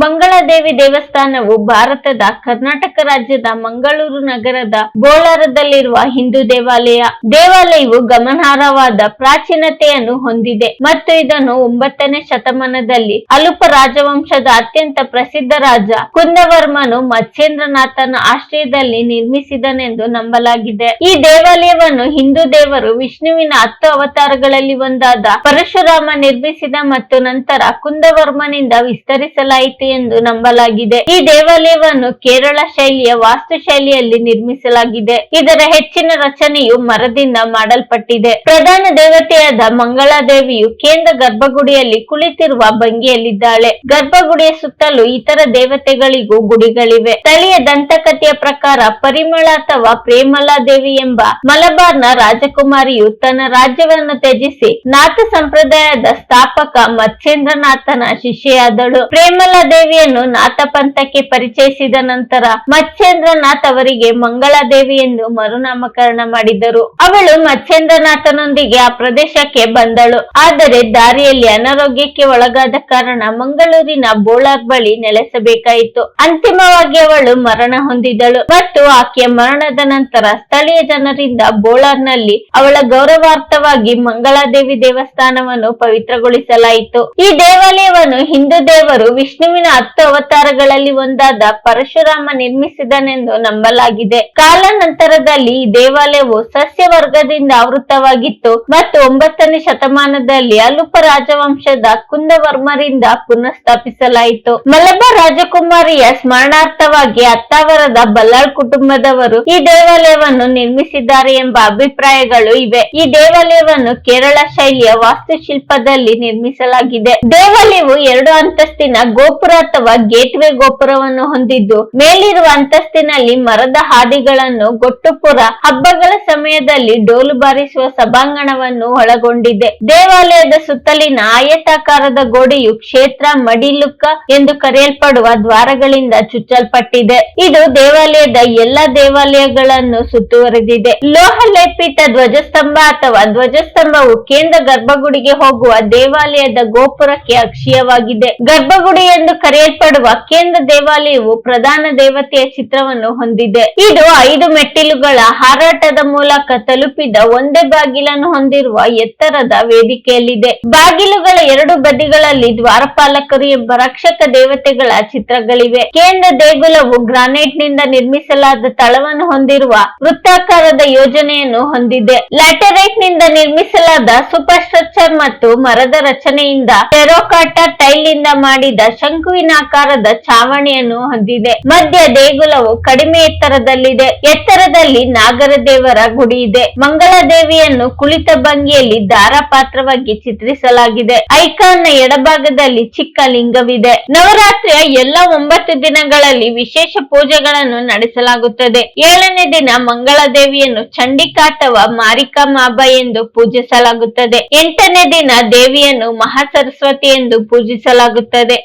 ಮಂಗಳಾದೇವಿ ದೇವಸ್ಥಾನವು ಭಾರತದ ಕರ್ನಾಟಕ ರಾಜ್ಯದ ಮಂಗಳೂರು ನಗರದ ಬೋಳಾರದಲ್ಲಿರುವ ಹಿಂದೂ ದೇವಾಲಯ. ದೇವಾಲಯವು ಗಮನಾರ್ಹವಾದ ಪ್ರಾಚೀನತೆಯನ್ನು ಹೊಂದಿದೆ ಮತ್ತು ಇದನ್ನು ಒಂಬತ್ತನೇ ಶತಮಾನದಲ್ಲಿ ಅಲುಪ ರಾಜವಂಶದ ಅತ್ಯಂತ ಪ್ರಸಿದ್ಧ ರಾಜ ಕುಂದವರ್ಮನು ಮಚ್ಚೇಂದ್ರನಾಥನ ಆಶ್ರಯದಲ್ಲಿ ನಿರ್ಮಿಸಿದನೆಂದು ನಂಬಲಾಗಿದೆ. ಈ ದೇವಾಲಯವನ್ನು ಹಿಂದೂ ದೇವರು ವಿಷ್ಣುವಿನ ಹತ್ತು ಅವತಾರಗಳಲ್ಲಿ ಒಂದಾದ ಪರಶುರಾಮ ನಿರ್ಮಿಸಿದ ಮತ್ತು ನಂತರ ಕುಂದವರ್ಮನಿಂದ ವಿಸ್ತರಿಸಲಾಯಿತು. ಎಂದು ನಂಬಲಾಗಿದೆ. ಈ ದೇವಾಲಯವನ್ನು ಕೇರಳ ಶೈಲಿಯ ವಾಸ್ತುಶೈಲಿಯಲ್ಲಿ ನಿರ್ಮಿಸಲಾಗಿದೆ. ಇದರ ಹೆಚ್ಚಿನ ರಚನೆಯು ಮರದಿಂದ ಮಾಡಲ್ಪಟ್ಟಿದೆ. ಪ್ರಧಾನ ದೇವತೆಯಾದ ಮಂಗಳಾದೇವಿಯು ಕೇಂದ್ರ ಗರ್ಭಗುಡಿಯಲ್ಲಿ ಕುಳಿತಿರುವ ಭಂಗಿಯಲ್ಲಿದ್ದಾಳೆ. ಗರ್ಭಗುಡಿಯ ಸುತ್ತಲೂ ಇತರ ದೇವತೆಗಳಿಗೂ ಗುಡಿಗಳಿವೆ. ಸ್ಥಳೀಯ ದಂತಕಥೆಯ ಪ್ರಕಾರ ಪರಿಮಳ ಅಥವಾ ಪ್ರೇಮಲಾದೇವಿ ಎಂಬ ಮಲಬಾರ್ನ ರಾಜಕುಮಾರಿಯು ತನ್ನ ರಾಜ್ಯವನ್ನು ತ್ಯಜಿಸಿ ನಾಥ ಸಂಪ್ರದಾಯದ ಸ್ಥಾಪಕ ಮತ್ಸ್ಯೇಂದ್ರನಾಥನ ಶಿಷ್ಯೆಯಾದಳು. ಪ್ರೇಮಲಾ ದೇವಿಯನ್ನು ನಾಥ ಪಂಥಕ್ಕೆ ಪರಿಚಯಿಸಿದ ನಂತರ ಮತ್ಸ್ಯೇಂದ್ರನಾಥ್ ಅವರಿಗೆ ಮಂಗಳಾದೇವಿ ಎಂದು ಮರುನಾಮಕರಣ ಮಾಡಿದರು ಅವಳು ಮಚ್ಚೇಂದ್ರನಾಥನೊಂದಿಗೆ ಆ ಪ್ರದೇಶಕ್ಕೆ ಬಂದಳು. ಆದರೆ ದಾರಿಯಲ್ಲಿ ಅನಾರೋಗ್ಯಕ್ಕೆ ಒಳಗಾದ ಕಾರಣ ಮಂಗಳೂರಿನ ಬೋಳಾರ್ ಬಳಿ ನೆಲೆಸಬೇಕಾಯಿತು. ಅಂತಿಮವಾಗಿ ಅವಳು ಮರಣ ಹೊಂದಿದಳು ಮತ್ತು ಆಕೆಯ ಮರಣದ ನಂತರ ಸ್ಥಳೀಯ ಜನರಿಂದ ಬೋಳಾರ್ನಲ್ಲಿ ಅವಳ ಗೌರವಾರ್ಥವಾಗಿ ಮಂಗಳಾದೇವಿ ದೇವಸ್ಥಾನವನ್ನು ಪವಿತ್ರಗೊಳಿಸಲಾಯಿತು. ಈ ದೇವಾಲಯವನ್ನು ಹಿಂದೂ ದೇವರು ವಿಷ್ಣುವಿನ ಹತ್ತು ಅವತಾರಗಳಲ್ಲಿ ಒಂದಾದ ಪರಶುರಾಮ ನಿರ್ಮಿಸಿದನೆಂದು ನಂಬಲಾಗಿದೆ. ಕಾಲಾನಂತರದಲ್ಲಿ ಈ ದೇವಾಲಯವು ಸಸ್ಯ ವರ್ಗದಿಂದ ಆವೃತವಾಗಿತ್ತು ಮತ್ತು ಒಂಬತ್ತನೇ ಶತಮಾನದಲ್ಲಿ ಅಲುಪ ರಾಜವಂಶದ ಕುಂದವರ್ಮರಿಂದ ಪುನಃಸ್ಥಾಪಿಸಲಾಯಿತು. ಮಲಬಾರ್ ರಾಜಕುಮಾರಿಯ ಸ್ಮರಣಾರ್ಥವಾಗಿ ಅತ್ತಾವರದ ಬಲ್ಲಾಳ್ ಕುಟುಂಬದವರು ಈ ದೇವಾಲಯವನ್ನು ನಿರ್ಮಿಸಿದ್ದಾರೆ ಎಂಬ ಅಭಿಪ್ರಾಯಗಳು ಇವೆ. ಈ ದೇವಾಲಯವನ್ನು ಕೇರಳ ಶೈಲಿಯ ವಾಸ್ತುಶಿಲ್ಪದಲ್ಲಿ ನಿರ್ಮಿಸಲಾಗಿದೆ. ದೇವಾಲಯವು ಎರಡು ಅಂತಸ್ತಿನ ಗೋಪುರ ಅಥವಾ ಗೇಟ್ವೇ ಗೋಪುರವನ್ನು ಹೊಂದಿದ್ದು, ಮೇಲಿರುವ ಅಂತಸ್ತಿನಲ್ಲಿ ಮರದ ಹಾದಿಗಳನ್ನು ಗೊಟ್ಟುಪುರ ಹಬ್ಬಗಳ ಸಮಯದಲ್ಲಿ ಡೋಲು ಬಾರಿಸುವ ಸಭಾಂಗಣವನ್ನು ಒಳಗೊಂಡಿದೆ. ದೇವಾಲಯದ ಸುತ್ತಲಿನ ಆಯತಾಕಾರದ ಗೋಡೆಯು ಕ್ಷೇತ್ರ ಮಡಿಲುಕ್ಕ ಎಂದು ಕರೆಯಲ್ಪಡುವ ದ್ವಾರಗಳಿಂದ ಚುಚ್ಚಲ್ಪಟ್ಟಿದೆ. ಇದು ದೇವಾಲಯದ ಎಲ್ಲಾ ದೇವಾಲಯಗಳನ್ನು ಸುತ್ತುವರೆದಿದೆ. ಲೋಹ ಲೇಪಿತ ಧ್ವಜಸ್ತಂಭ ಅಥವಾ ಧ್ವಜಸ್ತಂಭವು ಕೇಂದ್ರ ಗರ್ಭಗುಡಿಗೆ ಹೋಗುವ ದೇವಾಲಯದ ಗೋಪುರಕ್ಕೆ ಅಕ್ಷೀಯವಾಗಿದೆ. ಗರ್ಭಗುಡಿ ಎಂದು ಕರೆಯಲ್ಪಡುವ ಕೇಂದ್ರ ದೇವಾಲಯವು ಪ್ರಧಾನ ದೇವತೆಯ ಚಿತ್ರವನ್ನು ಹೊಂದಿದೆ. ಇದು ಐದು ಮೆಟ್ಟಿಲುಗಳ ಹಾರಾಟದ ಮೂಲಕ ತಲುಪಿದ ಒಂದೇ ಬಾಗಿಲನ್ನು ಹೊಂದಿರುವ ಎತ್ತರದ ವೇದಿಕೆಯಲ್ಲಿದೆ. ಬಾಗಿಲುಗಳ ಎರಡು ಬದಿಗಳಲ್ಲಿ ದ್ವಾರಪಾಲಕರು ಎಂಬ ರಕ್ಷಕ ದೇವತೆಗಳ ಚಿತ್ರಗಳಿವೆ. ಕೇಂದ್ರ ದೇಗುಲವು ಗ್ರಾನೈಟ್ನಿಂದ ನಿರ್ಮಿಸಲಾದ ತಳವನ್ನು ಹೊಂದಿರುವ ವೃತ್ತಾಕಾರದ ಯೋಜನೆಯನ್ನು ಹೊಂದಿದೆ. ಲ್ಯಾಟರೈಟ್ನಿಂದ ನಿರ್ಮಿಸಲಾದ ಸೂಪರ್ ಸ್ಟ್ರಕ್ಚರ್ ಮತ್ತು ಮರದ ರಚನೆಯಿಂದ ಟೆರೋಕಾಟಾ ಟೈಲ್ನಿಂದ ಮಾಡಿದ ಶಂಕುವಿನಾಕಾರದ ಛಾವಣಿಯನ್ನು ಹೊಂದಿದೆ. ಮಧ್ಯ ದೇಗುಲವು ಕಡಿಮೆ ಎತ್ತರದಲ್ಲಿದೆ. ಎತ್ತರದಲ್ಲಿ ನಾಗರ ದೇವರ ಗುಡಿ ಇದೆ. ಮಂಗಳ ದೇವಿಯನ್ನು ಕುಳಿತ ಭಂಗಿಯಲ್ಲಿ ದಾರಪಾತ್ರವಾಗಿ ಚಿತ್ರಿಸಲಾಗಿದೆ. ಐಕಾನ್ನ ಎಡಭಾಗದಲ್ಲಿ ಚಿಕ್ಕ ಲಿಂಗವಿದೆ. ನವರಾತ್ರಿಯ ಎಲ್ಲ ಒಂಬತ್ತು ದಿನಗಳಲ್ಲಿ ವಿಶೇಷ ಪೂಜೆಗಳನ್ನು ನಡೆಸಲಾಗುತ್ತದೆ. ಏಳನೇ ದಿನ ಮಂಗಳ ದೇವಿಯನ್ನು ಚಂಡಿಕಾ ಅಥವಾ ಮಾರಿಕಾ ಮಾಬ ಎಂದು ಪೂಜಿಸಲಾಗುತ್ತದೆ. ಎಂಟನೇ ದಿನ ದೇವಿಯನ್ನು ಮಹಾ ಸರಸ್ವತಿ ಎಂದು ಪೂಜಿಸಲಾಗುತ್ತದೆ.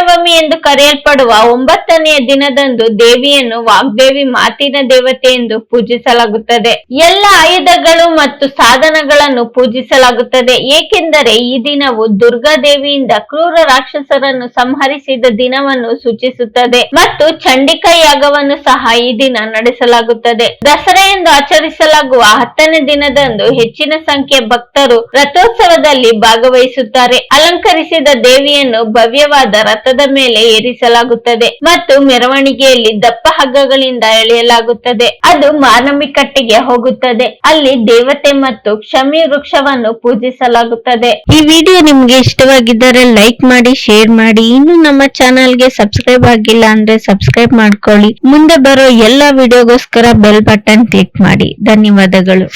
ಮಹಾನವಮಿ ಎಂದು ಕರೆಯಲ್ಪಡುವ ಒಂಬತ್ತನೆಯ ದಿನದಂದು ದೇವಿಯನ್ನು ವಾಗ್ದೇವಿ ಮಾತಿನ ದೇವತೆ ಎಂದು ಪೂಜಿಸಲಾಗುತ್ತದೆ. ಎಲ್ಲ ಆಯುಧಗಳು ಮತ್ತು ಸಾಧನಗಳನ್ನು ಪೂಜಿಸಲಾಗುತ್ತದೆ. ಏಕೆಂದರೆ ಈ ದಿನವು ದುರ್ಗಾ ದೇವಿಯಿಂದ ಕ್ರೂರ ರಾಕ್ಷಸರನ್ನು ಸಂಹರಿಸಿದ ದಿನವನ್ನು ಸೂಚಿಸುತ್ತದೆ. ಮತ್ತು ಚಂಡಿಕಾ ಯಾಗವನ್ನು ಸಹ ಈ ದಿನ ನಡೆಸಲಾಗುತ್ತದೆ. ದಸರಾ ಎಂದು ಆಚರಿಸಲಾಗುವ ಹತ್ತನೇ ದಿನದಂದು ಹೆಚ್ಚಿನ ಸಂಖ್ಯೆಯ ಭಕ್ತರು ರಥೋತ್ಸವದಲ್ಲಿ ಭಾಗವಹಿಸುತ್ತಾರೆ. ಅಲಂಕರಿಸಿದ ದೇವಿಯನ್ನು ಭವ್ಯವಾದ ರಥದ ಮೇಲೆ ಏರಿಸಲಾಗುತ್ತದೆ ಮತ್ತು ಮೆರವಣಿಗೆಯಲ್ಲಿ ದಪ್ಪ ಹಗ್ಗಗಳಿಂದ ಎಳೆಯಲಾಗುತ್ತದೆ. ಅದು ಮಾನಮಿಕಟ್ಟೆಗೆ ಹೋಗುತ್ತದೆ. ಅಲ್ಲಿ ದೇವತೆ ಮತ್ತು ಕ್ಷಮಿ ವೃಕ್ಷವನ್ನು ಪೂಜಿಸಲಾಗುತ್ತದೆ. ಈ ವಿಡಿಯೋ ನಿಮ್ಗೆ ಇಷ್ಟವಾಗಿದ್ದರೆ ಲೈಕ್ ಮಾಡಿ, ಶೇರ್ ಮಾಡಿ. ಇನ್ನು ನಮ್ಮ ಚಾನಲ್ಗೆ ಸಬ್ಸ್ಕ್ರೈಬ್ ಆಗಿಲ್ಲ ಅಂದ್ರೆ ಸಬ್ಸ್ಕ್ರೈಬ್ ಮಾಡ್ಕೊಳ್ಳಿ. ಮುಂದೆ ಬರೋ ಎಲ್ಲಾ ವಿಡಿಯೋಗೋಸ್ಕರ ಬೆಲ್ ಬಟನ್ ಕ್ಲಿಕ್ ಮಾಡಿ. ಧನ್ಯವಾದಗಳು.